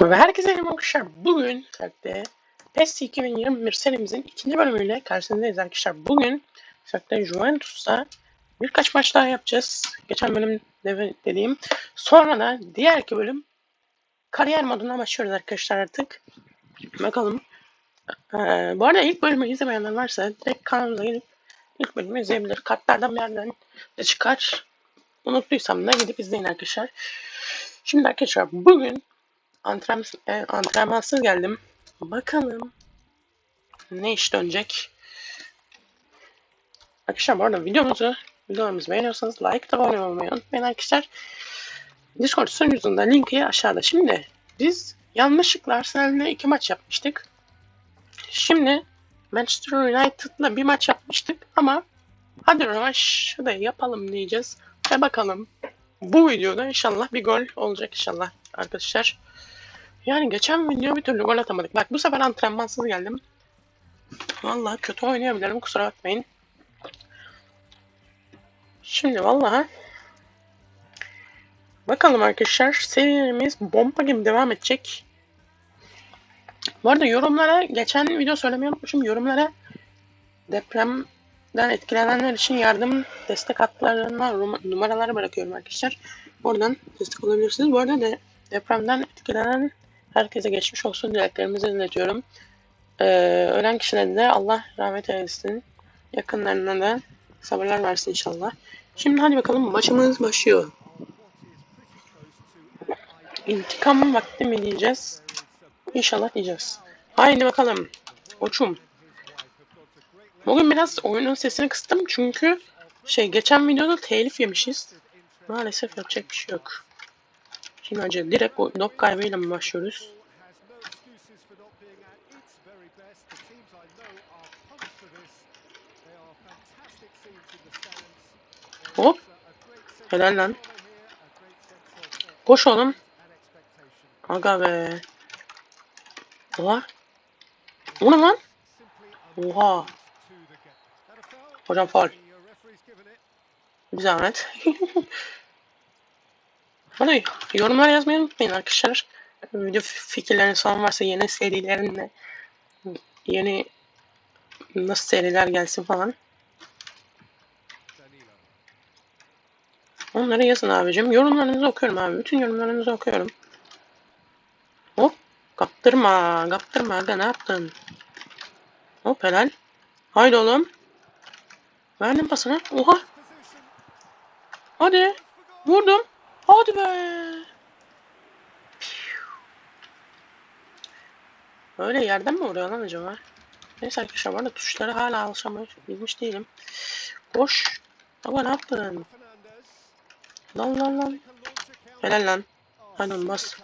Ve herkese merhaba arkadaşlar. Bugün özellikle PES 2021 serimizin ikinci bölümüyle karşınızdayız arkadaşlar. Bugün özellikle Juventus'ta birkaç maç daha yapacağız. Geçen bölüm de- dediğim. Sonra da diğer iki bölüm kariyer moduna başlıyoruz arkadaşlar artık. Bakalım. Ee, bu arada ilk bölümü izlemeyenler varsa direkt kanalımıza gidip ilk bölümü izleyebilir. Kartlardan bir yerden de çıkar. Unuttuysam da gidip izleyin arkadaşlar. Şimdi arkadaşlar bugün antrenman, e, antrenmansız geldim. Bakalım ne iş dönecek. Arkadaşlar bu arada videomuzu videolarımızı beğeniyorsanız like da abone olmayı unutmayın arkadaşlar. Discord sunucusunda linki aşağıda. Şimdi biz yanlışlıkla Arsenal'le iki maç yapmıştık. Şimdi Manchester United'la bir maç yapmıştık ama hadi rövanş da yapalım diyeceğiz. Ve bakalım bu videoda inşallah bir gol olacak inşallah arkadaşlar. Yani geçen video bir türlü gol atamadık. Bak bu sefer antrenmansız geldim. Vallahi kötü oynayabilirim kusura bakmayın. Şimdi vallahi bakalım arkadaşlar serimiz bomba gibi devam edecek. Bu arada yorumlara geçen video söylemeyi unutmuşum. Yorumlara depremden etkilenenler için yardım destek hatlarına numaraları bırakıyorum arkadaşlar. Oradan destek olabilirsiniz. Bu arada de, depremden etkilenen herkese geçmiş olsun dileklerimizi iletiyorum. Ee, ölen kişilere de Allah rahmet eylesin. Yakınlarına da sabırlar versin inşallah. Şimdi hadi bakalım maçımız başlıyor. İntikam vakti mi diyeceğiz? İnşallah diyeceğiz. Haydi bakalım. Uçum. Bugün biraz oyunun sesini kıstım çünkü şey geçen videoda telif yemişiz. Maalesef yapacak bir şey yok. Şimdi acı direkt o dok kaybıyla mı başlıyoruz? Hop. Helal lan. Koş oğlum. Aga be. Oha. O ne lan? Oha. Hocam faul. Bir zahmet. Hadi yorumlar yazmayı unutmayın arkadaşlar. Video fikirleriniz falan varsa yeni serilerinde yeni nasıl seriler gelsin falan. Onları yazın abicim. Yorumlarınızı okuyorum abi. Bütün yorumlarınızı okuyorum. Hop. Kaptırma. Kaptırma aga ne yaptın? Hop helal. Haydi oğlum. Verdim pasını. Oha. Hadi. Vurdum. Hadi be. Öyle yerden mi vuruyor lan acaba? Neyse arkadaşlar arada tuşlara hala alışamamış bilmiş değilim. Koş. Baba ne yaptın? Lan lan lan. Helal lan. Hadi olmaz.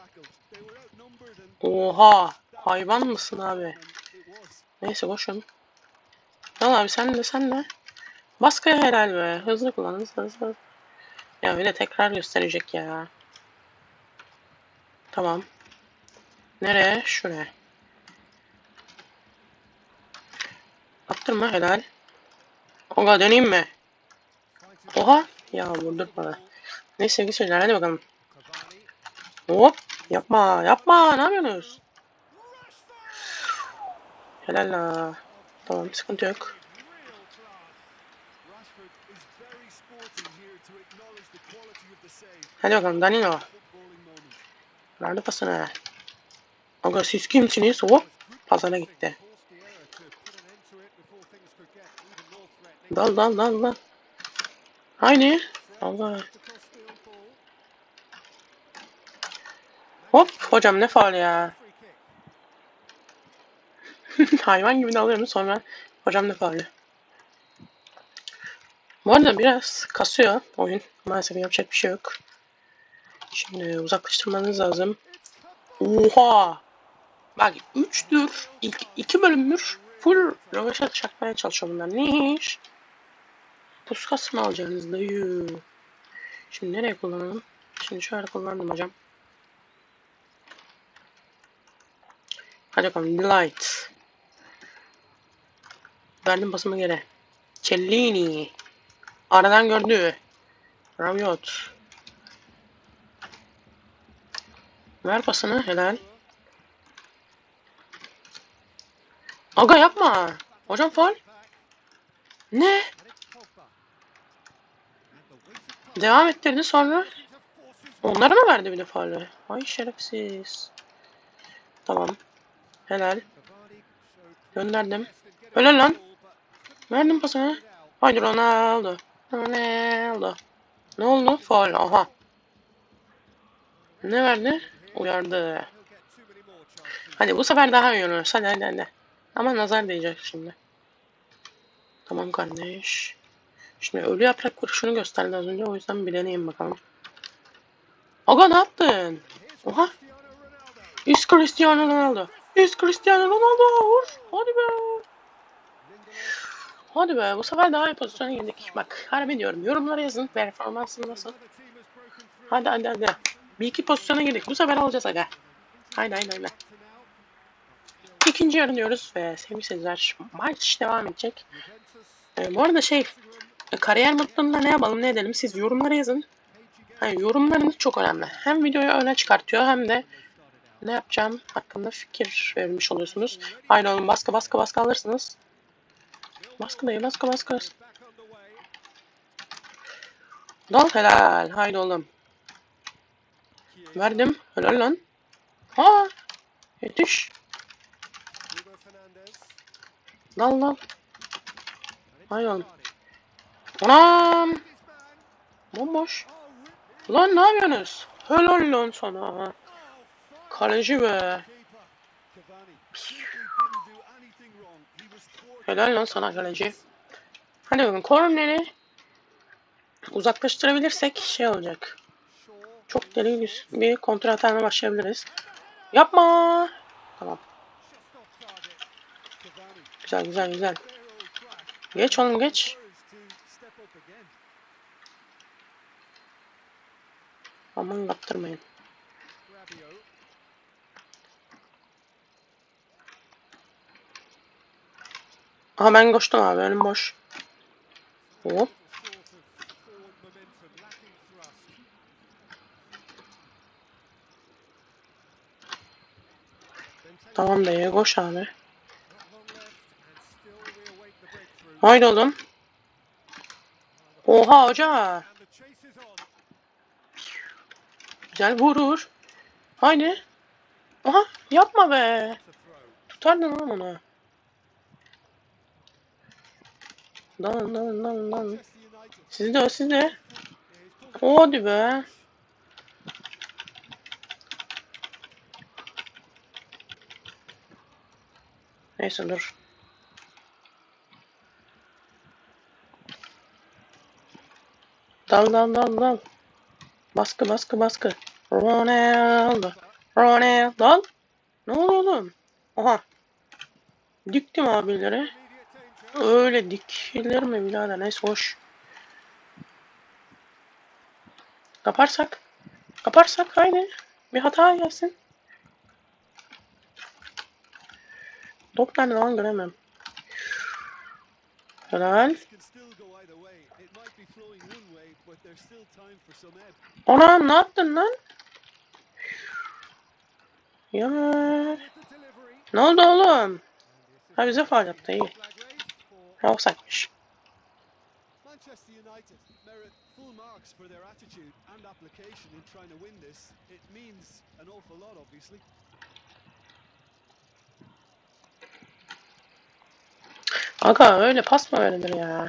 Oha. Hayvan mısın abi? Neyse koşun. Lan abi sen de sen de. Baskıya helal be. Hızlı kullan hızlı hızlı. Ya öyle tekrar gösterecek ya. Tamam. Nereye? Şuraya. Attırma helal. Oga döneyim mi? Oha. Ya vurdur bana. Neyse sevgili seyirciler hadi bakalım. Hop. Yapma yapma ne yapıyorsunuz? Helal la. Tamam sıkıntı yok. Hadi bakalım Danilo. Verdi pasını. Aga siz kimsiniz? Hop. Pazara gitti. Dal dal dal dal. Haydi. Allah. Hop hocam ne faul ya. Hayvan gibi dalıyorum sonra hocam ne faulü. Bu arada biraz kasıyor oyun. Maalesef yapacak bir şey yok. Şimdi uzaklaştırmanız lazım. Oha! Bak 3'tür, 2 bölümmüş full röveşat çakmaya çalışıyor bunlar. Ne iş? Puskas mı alacaksınız dayı? Şimdi nereye kullanalım? Şimdi şöyle kullandım hocam. Hadi bakalım Delight. Verdim basımı geri. Cellini. Aradan gördü. Raviot. Ver pasını helal. Aga yapma. Hocam fal. Ne? Devam ettirdi sonra. Onlara mı verdi bir de falı? Ay şerefsiz. Tamam. Helal. Gönderdim. Helal lan. Verdim pasını. Haydi Ronaldo. Ronaldo. Ne oldu? Faul. Aha. Ne verdi? Uyardı. Hadi bu sefer daha iyi oynuyoruz. Hadi hadi hadi. Ama nazar değecek şimdi. Tamam kardeş. Şimdi ölü yaprak kurşunu gösterdi az önce. O yüzden bir deneyeyim bakalım. Aga ne yaptın? Oha. Üst Cristiano Ronaldo. Üst Cristiano Ronaldo. Vur. Hadi be. Hadi be. Bu sefer daha iyi pozisyona girdik. Bak harbi diyorum. Yorumlara yazın. Performansın nasıl? Hadi hadi hadi. Bir iki pozisyona girdik. Bu sefer alacağız aga. Haydi haydi haydi. İkinci yarı diyoruz ve sevgili seyirciler maç devam edecek. Ee, bu arada şey kariyer modlarında ne yapalım ne edelim siz yorumlara yazın. Yani yorumlarınız çok önemli. Hem videoyu öne çıkartıyor hem de ne yapacağım hakkında fikir vermiş oluyorsunuz. Haydi oğlum baskı baskı baskı alırsınız. Baskı dayı baskı baskı. Dal helal. Haydi oğlum. Verdim. Helal lan. Ha. Yetiş. Dal dal. Oğlum. Anam. Bomboş. Lan ne yapıyorsunuz? Helal lan sana. Kaleci be. Helal lan sana kaleci. Hadi bakın korneri uzaklaştırabilirsek şey olacak. Çok deli bir- kontrol atağına başlayabiliriz. Yapma. Tamam. Güzel güzel güzel. Geç oğlum geç. Aman kaptırmayın. Aha ben koştum abi önüm boş. Hop. Tamam dayı koş abi. Haydi oğlum. Oha hoca. Güzel vurur. Haydi. Aha yapma be. Tutardın lan onu. Lan lan lan lan. Siz de siz de. Hadi be. Neyse dur. Dal dal dal dal. Baskı baskı baskı. Ronaldo. Ronaldo. Ne oldu oğlum? Oha. Diktim abileri. Öyle dikilir mi birader? Neyse hoş. Kaparsak. Kaparsak haydi. Bir hata gelsin. Top nerede lan göremem. Helal. Ana ne yaptın lan? Ya. Ne oldu oğlum? Ha bize faal yaptı iyi. Ha offside'miş. Full marks for their attitude and application in trying to win this. It means an awful lot, obviously. Aga öyle pas mı verilir ya?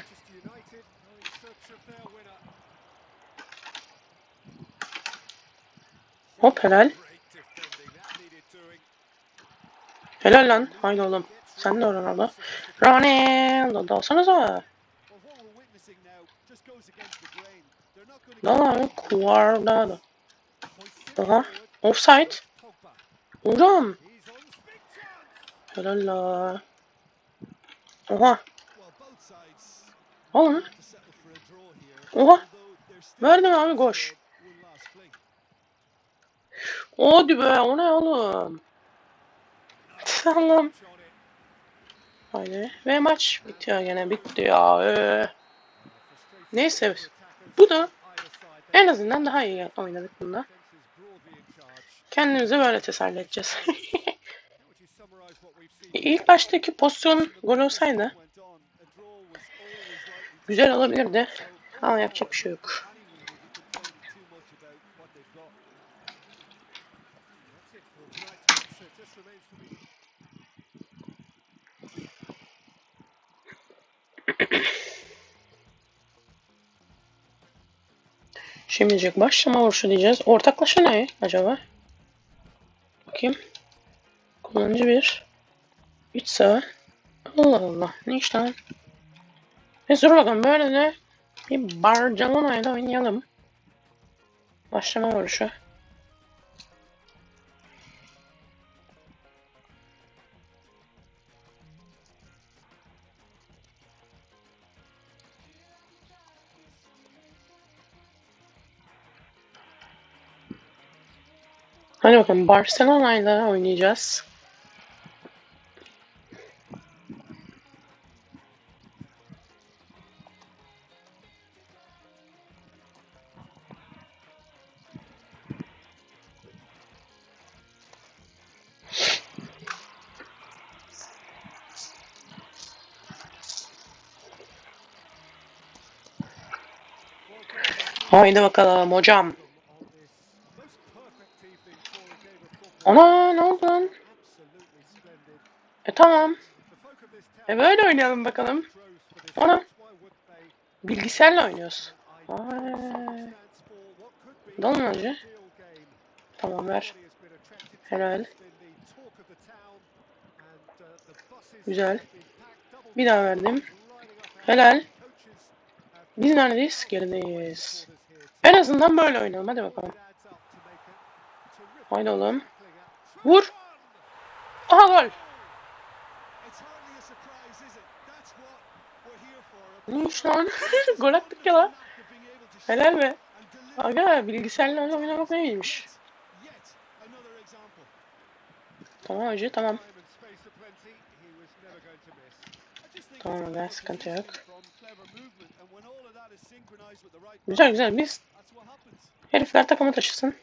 Hop helal. Helal lan. Haydi oğlum. Sen de Ronaldo. Ronaldo dalsanıza. Dal abi. İt Aha. Offside. Hocam. Helal la. Oha. Well, both sides Oğlum. have to settle for Oha. Although there's still Verdim abi koş. Hadi be. O ne oğlum? İt. Haydi. Ve maç bitiyor gene. Bitti ya. Ee. Neyse. Bu da en azından daha iyi oynadık bunda. Kendimizi böyle teselli edeceğiz. İlk baştaki pozisyon gol olsaydı güzel olabilirdi. Ama yapacak bir şey yok. Şimdilik başlama vuruşu diyeceğiz. Ortaklaşa ne acaba? Bakayım. Kullanıcı bir. İç sağ. Allah Allah. Ne iş lan? Neyse bakalım böyle de bir Barcelona ile oynayalım. Başlama vuruşu. Hadi bakalım Barcelona ile oynayacağız. Haydi bakalım hocam. Ana ne oldu? E tamam. E böyle oynayalım bakalım. Ana. Bilgisayarla oynuyoruz. Vay. Dalın hacı. Tamam ver. Helal. Güzel. Bir daha verdim. Helal. Biz neredeyiz? Gerideyiz. En azından böyle oynayalım. Hadi bakalım. Oğlum. Vur. Aha gol. Ne iş lan? gol attık ya lan. Helal be. Aga bilgisayarla oynamak neymiş? Tamam hacı tamam. Tamam aga sıkıntı yok. Güzel güzel biz herifler takımı taşısın.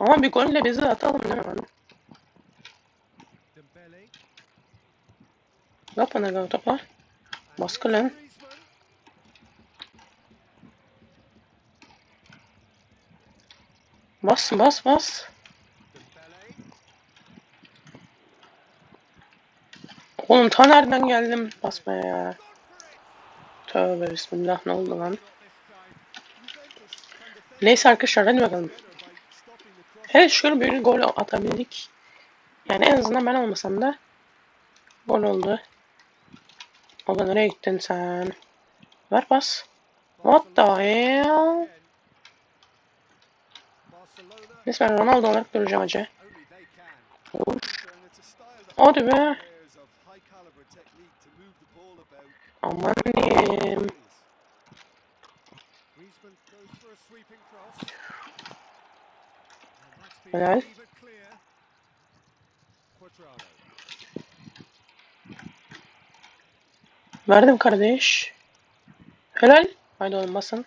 Ama bir golle bizi atalım değil mi? lan? Yap bana gal topa. Baskı lan. Bas bas bas. Oğlum ta nereden geldim basmaya ya. Tövbe bismillah ne oldu lan. Neyse arkadaşlar hadi bakalım. Evet şöyle bir gol atabildik. Yani en azından ben olmasam da gol oldu. Da nereye gittin sen? Ver pas. What the hell? Neyse ben Ronaldo olarak duracağım acı. Hadi be. Aman diyeyim. Helal. Verdim kardeş. Helal. Haydi oğlum basın.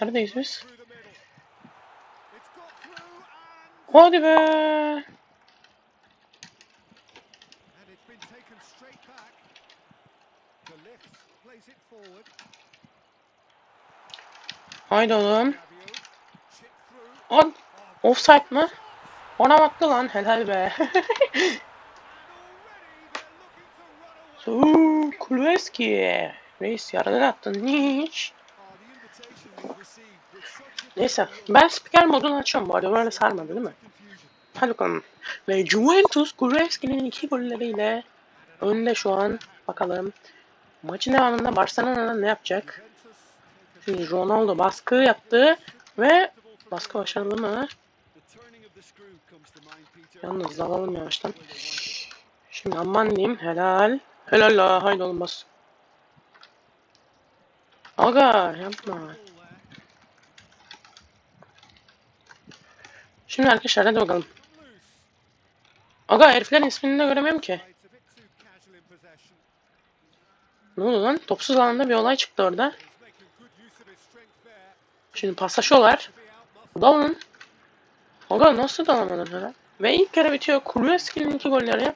Neredeyiz biz? Hadi be. Haydi oğlum. An offside mı? Ona baktı lan helal be. Suuu Kulveski. Reis yaradan attın hiç. Neyse ben spiker modunu açıyorum bu arada böyle sarmadı değil mi? Hadi bakalım. Ve Juventus Kulveski'nin iki golleriyle önde şu an. Bakalım. Maçın devamında Barcelona ne yapacak? Şimdi Ronaldo baskı yaptı ve baskı başarılı mı? Yalnız alalım yavaştan. Şimdi aman diyeyim helal. Helal la haydi oğlum bas. Aga yapma. Şimdi arkadaşlar hadi bakalım. Aga heriflerin ismini de göremiyorum ki. Ne oldu lan? Topsuz alanda bir olay çıktı orada. Şimdi paslaşıyorlar. Dalın. Aga nasıl dalamadın hele? Ve ilk yarı bitiyor. Kuruyeski'nin iki golleri.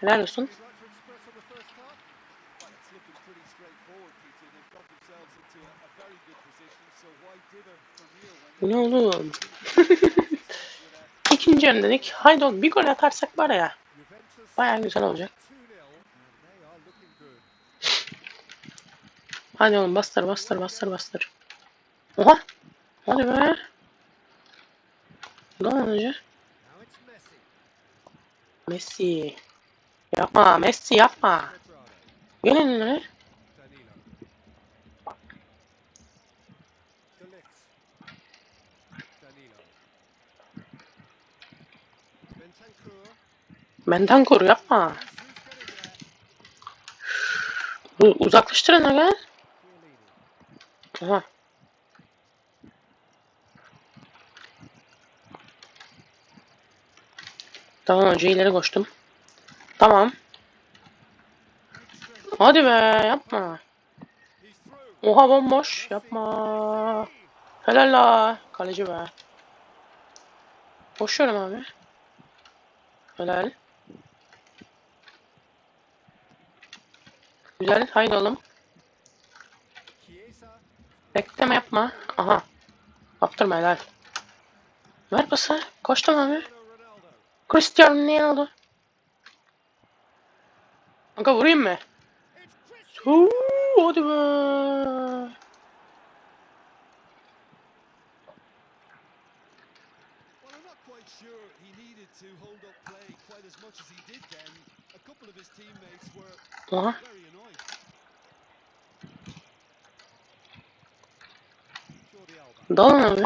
Helal olsun. Ne oğlum? İkinci yarı dedik. Haydi oğlum bir gol atarsak var ya. Baya güzel olacak. Hadi oğlum bastır bastır bastır bastır. Oha. Hadi be. Ne olacak? Messi. Yapma Messi yapma. Quadrado. Gel önüne. Danilo. De Ligt. Danilo. Bentancur. Benden koru yapma. Uzaklaştırın. Chiellini. Aha. Tamam önce ileri koştum. Tamam. Hadi be yapma. Oha bomboş. Yapma. Helal la. Kaleci be. Koşuyorum abi. Helal. Güzel. Haydi oğlum. Bekleme yapma. Aha. Kaptırma helal. Ver pası. Koştum abi. Cristiano Ronaldo. Kanka vurayım mı? Huu, hadi be. Sure. Goes.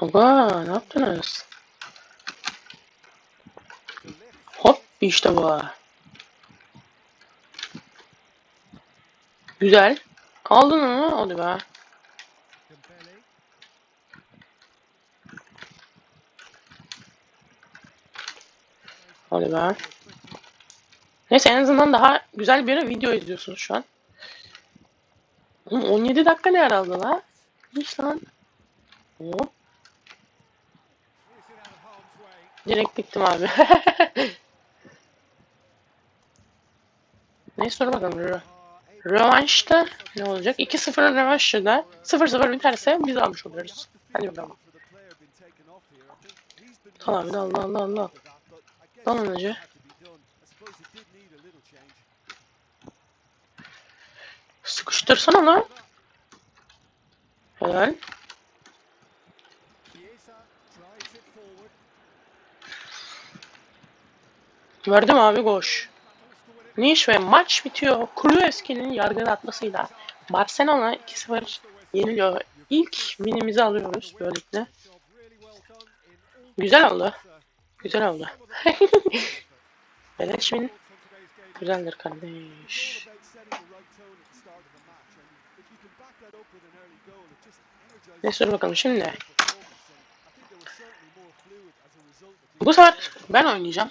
Aga ne yaptınız? Hop işte bu. Güzel. Aldın onu. Hadi be. Hadi be. Neyse en azından daha güzel bir video izliyorsunuz şu an. Oğlum 17 dakika ne herhalde la? Hiç lan. Hop. Direkt gittim abi. Neyse dur bakalım. Rövanşta ne olacak? 2-0 rövanşı da 0-0 biterse biz almış oluyoruz. Hadi bakalım. Tamam Allah Allah Allah. Tamam önce. Sıkıştırsana lan. Helal. Verdim abi koş. Niş ve maç bitiyor. Kulüeski'nin yargıda atmasıyla Barcelona 2-0 yeniliyor. İlk winimizi alıyoruz böylelikle. Güzel oldu. Güzel oldu. Beleş win güzeldir kardeş. Neyse bakalım şimdi. Bu sefer ben oynayacağım.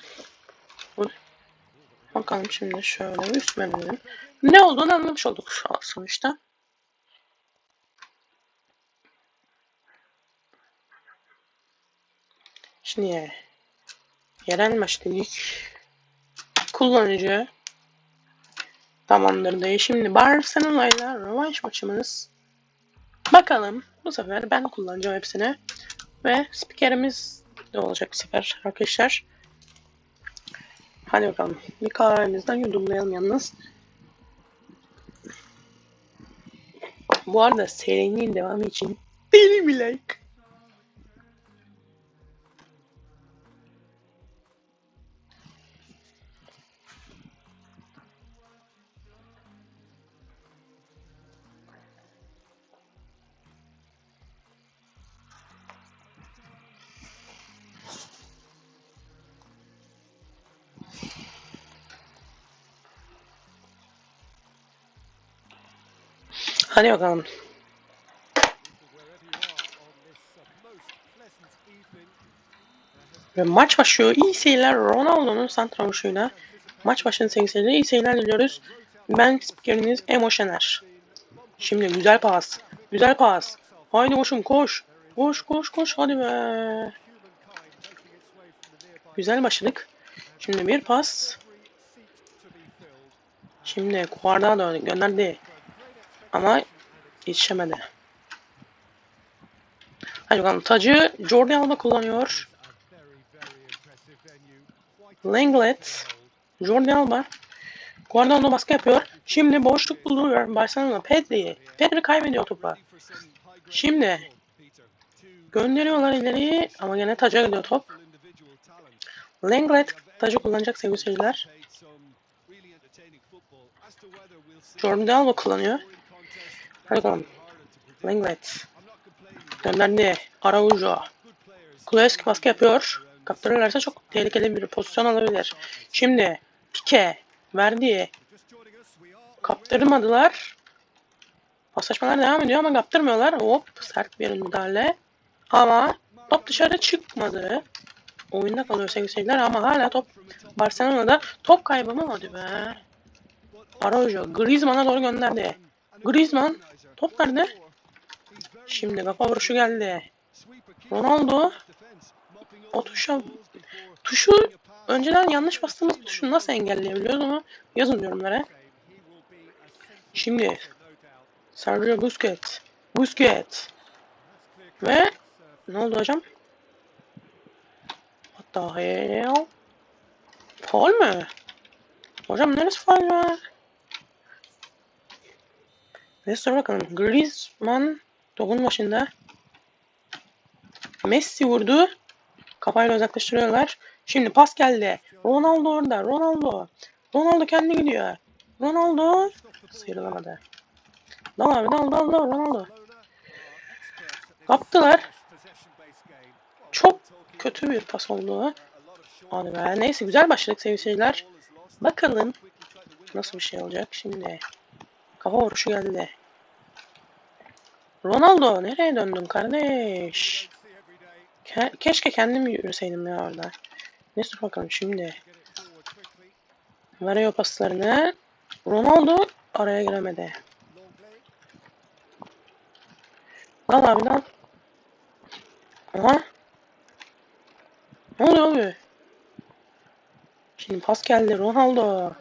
Bakalım şimdi şöyle üst menünün ne olduğunu anlamış olduk şu an sonuçta. Şimdi yerel maç dedik. Kullanıcı tamamdır diye. Şimdi Barcelona ile rövanş maçımız. Bakalım bu sefer ben kullanacağım hepsini. Ve spikerimiz de olacak bu sefer arkadaşlar. Hadi bakalım. Bir kahvemizden yudumlayalım yalnız. Bu arada serinin devamı için deli like. Hadi bakalım. Ve maç başlıyor. İyi seyirler Ronaldo'nun santrafoşuyla. Maç başını sevgili seyirciler. İyi seyirler diliyoruz. Ben spikeriniz Emo. Şimdi güzel pas. Güzel pas. Haydi koşum koş. Koş koş koş hadi be. Güzel başladık. Şimdi bir pas. Şimdi Guardado gönderdi. Ama yetişemedi. Hadi bakalım tacı Jordi Alba kullanıyor. Lenglet. Jordi Alba. Guardado baskı yapıyor. Şimdi boşluk buluyor. Barcelona Pedri. Pedri kaybediyor topu. Şimdi gönderiyorlar ileri ama gene taca gidiyor top. Lenglet tacı kullanacak sevgili seyirciler. Jordi Alba kullanıyor. Bakalım. Lenglet. Gönderdi. Araujo. Kuleski baskı yapıyor. Kaptırırlarsa çok tehlikeli bir pozisyon alabilir. Şimdi Pique verdi. Kaptırmadılar. Paslaşmalar devam ediyor ama kaptırmıyorlar. Hop sert bir müdahale. Ama top dışarı çıkmadı. Oyunda kalıyor sevgili seyirciler ama hala top Barcelona'da top kaybı mı hadi be. Araujo Griezmann'a doğru gönderdi. Griezmann top nerede? Şimdi kafa vuruşu geldi. Ronaldo o tuşa tuşu önceden yanlış bastığımız tuşu nasıl engelleyebiliyoruz ama yazın yorumlara. Şimdi Sergio Busquets. Busquets. Ve ne oldu hocam? What the hell? Faul mü? Hocam neresi faul ya? Neyse sonra bakalım. Griezmann topun başında. Messi vurdu. Kafayla uzaklaştırıyorlar. Şimdi pas geldi. Ronaldo orada. Ronaldo. Ronaldo kendi gidiyor. Ronaldo sıyrılamadı. Dal abi dal dal dal Ronaldo. Kaptılar. Çok kötü bir pas oldu. Hadi be. Neyse güzel başladık sevgili seyirciler. Bakalım nasıl bir şey olacak şimdi. Kafa vuruşu geldi. Ronaldo nereye döndün kardeş? Ke keşke kendim yürüseydim ya orada. Neyse bakalım şimdi. Veriyor paslarını. Ronaldo araya giremedi. Al abi lan. Aha. Ne oluyor abi? Şimdi pas geldi Ronaldo.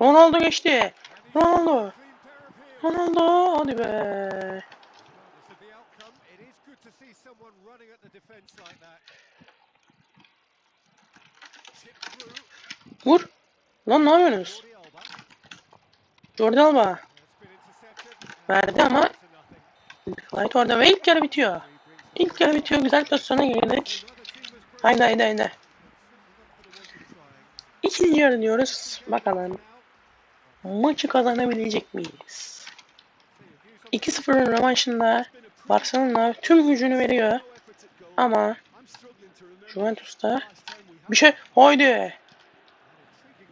Ronaldo geçti. Ronaldo. Ronaldo hadi be. Vur. Lan ne yapıyorsunuz? Jordi Alba. Verdi ama Light orada ve ilk yarı bitiyor. İlk yarı bitiyor. Güzel pozisyona girdik. Haydi haydi haydi. İkinci yarı diyoruz. Bakalım. Maçı kazanabilecek miyiz? 2-0'ın rövanşında Barcelona tüm gücünü veriyor. Ama Juventus'ta bir şey haydi.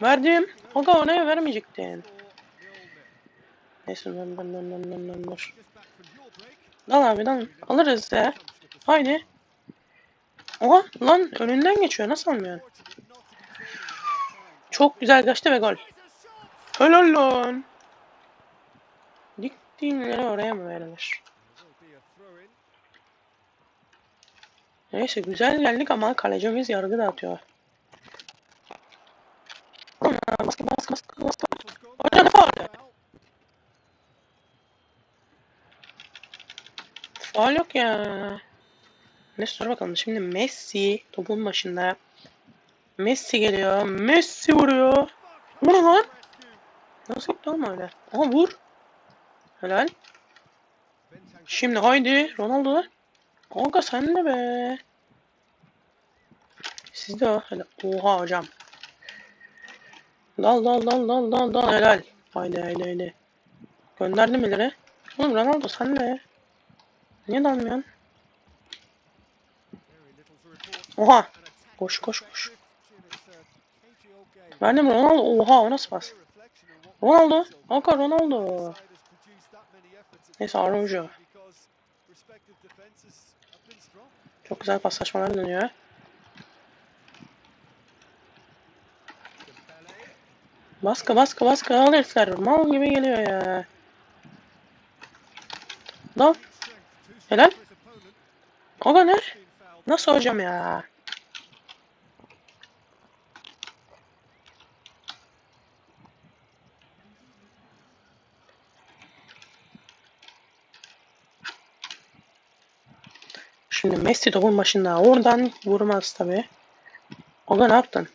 Verdim. Aga oraya vermeyecektin. Neyse lan lan lan lan lan lan dur. Dal abi dal. Alırız ya. Haydi. Oha lan önünden geçiyor. Nasıl almıyorsun? Çok güzel kaçtı ve gol. Helal lan. Diktiğin yere oraya mı verilir? Neyse güzel geldik ama kalecimiz yargı dağıtıyor. Baskı baskı baskı baskı. Hocam ne faul? Faul yok ya. Neyse dur bakalım. Şimdi Messi topun başında. Messi geliyor. Messi vuruyor. Bu ne lan? Nasıl yaptı ama öyle? Aha vur. Helal. Şimdi haydi Ronaldo. Kanka sen de be. Siz de helal. Oha hocam. Dal dal dal dal dal dal helal. Haydi haydi haydi. Gönderdim ileri. Oğlum Ronaldo sen de. Niye dalmıyorsun? Oha. Koş koş koş. Verdim Ronaldo. Oha o nasıl pas? Ronaldo. Kanka Ronaldo. Neyse Araujo. Çok güzel paslaşmalar dönüyor. Baskı baskı baskı al herifler. Mal gibi geliyor ya. Lan. Helal. O da ne? Nasıl hocam ya? Şimdi Messi topun başında. Oradan vurmaz tabi. Oga ne yaptın?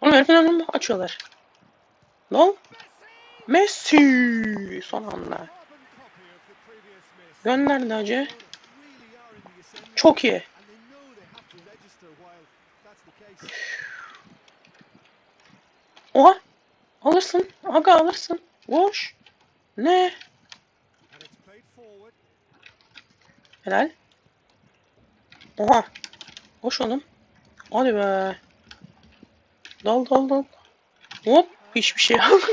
Oğlum herifin önünü açıyorlar. Lan. Messi. Son anda. Gönderdi hacı. Çok iyi. Oha. Alırsın. Aga alırsın. Boş. Ne? Helal. Oha. Boş oğlum. Hadi be. Dal dal dal. Hop. Hiçbir şey yok.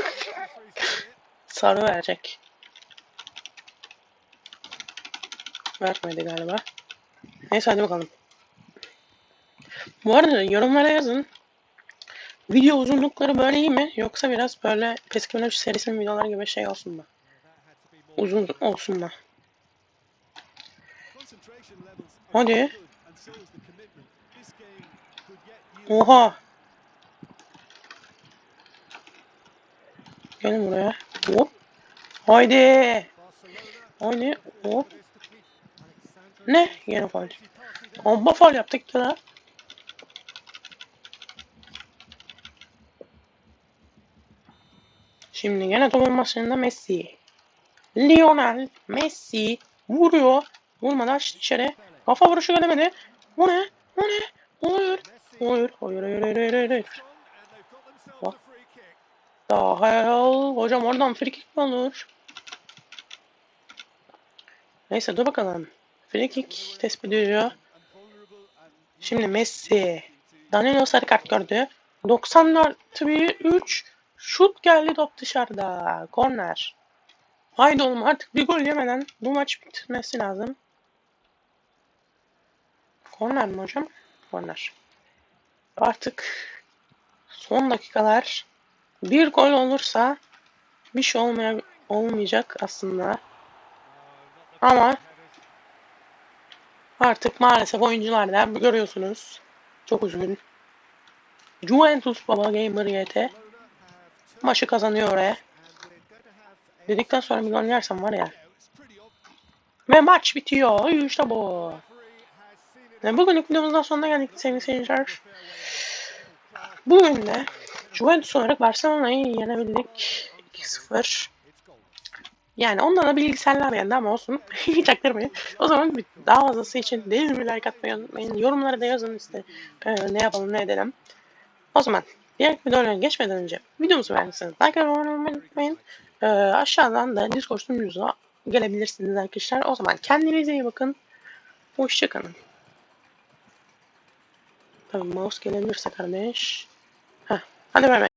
Sarı verecek. Vermedi galiba. Neyse hadi bakalım. Bu arada yorumlara yazın. Video uzunlukları böyle iyi mi? Yoksa biraz böyle PES 2013 serisinin videoları gibi şey olsun mu? Uzun olsun mu? Hadi. Oha. Gelin buraya. Hop. Haydi. Haydi. Hop. Ne? Yine faul. Amma faul yaptık ya. Şimdi gene topun başında Messi. Lionel Messi vuruyor. Vurmadan içeri. Kafa vuruşu gelemedi. O ne? O ne? Hayır. Hayır. Hayır. Hayır. Hayır. Hayır. Hayır. Bak. Dahil. Hocam oradan free kick mi olur? Neyse dur bakalım. Free kick tespit ediyor. Şimdi Messi. Danilo sarı kart gördü. 94 bir 3. Şut geldi top dışarıda. Korner. Haydi oğlum artık bir gol yemeden bu maç bitmesi lazım. Korner mi hocam? Korner. Artık son dakikalar bir gol olursa bir şey olmaya, olmayacak aslında. Ama artık maalesef oyuncular da görüyorsunuz. Çok üzgün. Juventus Baba Gamer YT maçı kazanıyor oraya. Dedikten sonra bir gol yersem var ya. Ve maç bitiyor. İşte bu. Ve bugünlük videomuzdan sonuna geldik sevgili seyirciler. Bugün de Juventus olarak Barcelona'yı yenebildik. 2-0. Yani ondan da bilgisayarlar yendi ama olsun. Hiç aktırmayın. O zaman daha fazlası için değil mi like atmayı unutmayın. Yorumlara da yazın işte ee, ne yapalım ne edelim. O zaman diğer videolara geçmeden önce videomuzu beğendiyseniz like atmayı unutmayın. Ee, aşağıdan da Discord sunucumuza gelebilirsiniz arkadaşlar. O zaman kendinize iyi bakın. Hoşçakalın. Tabii mouse gelebilirse kardeş. Heh, hadi bay bay.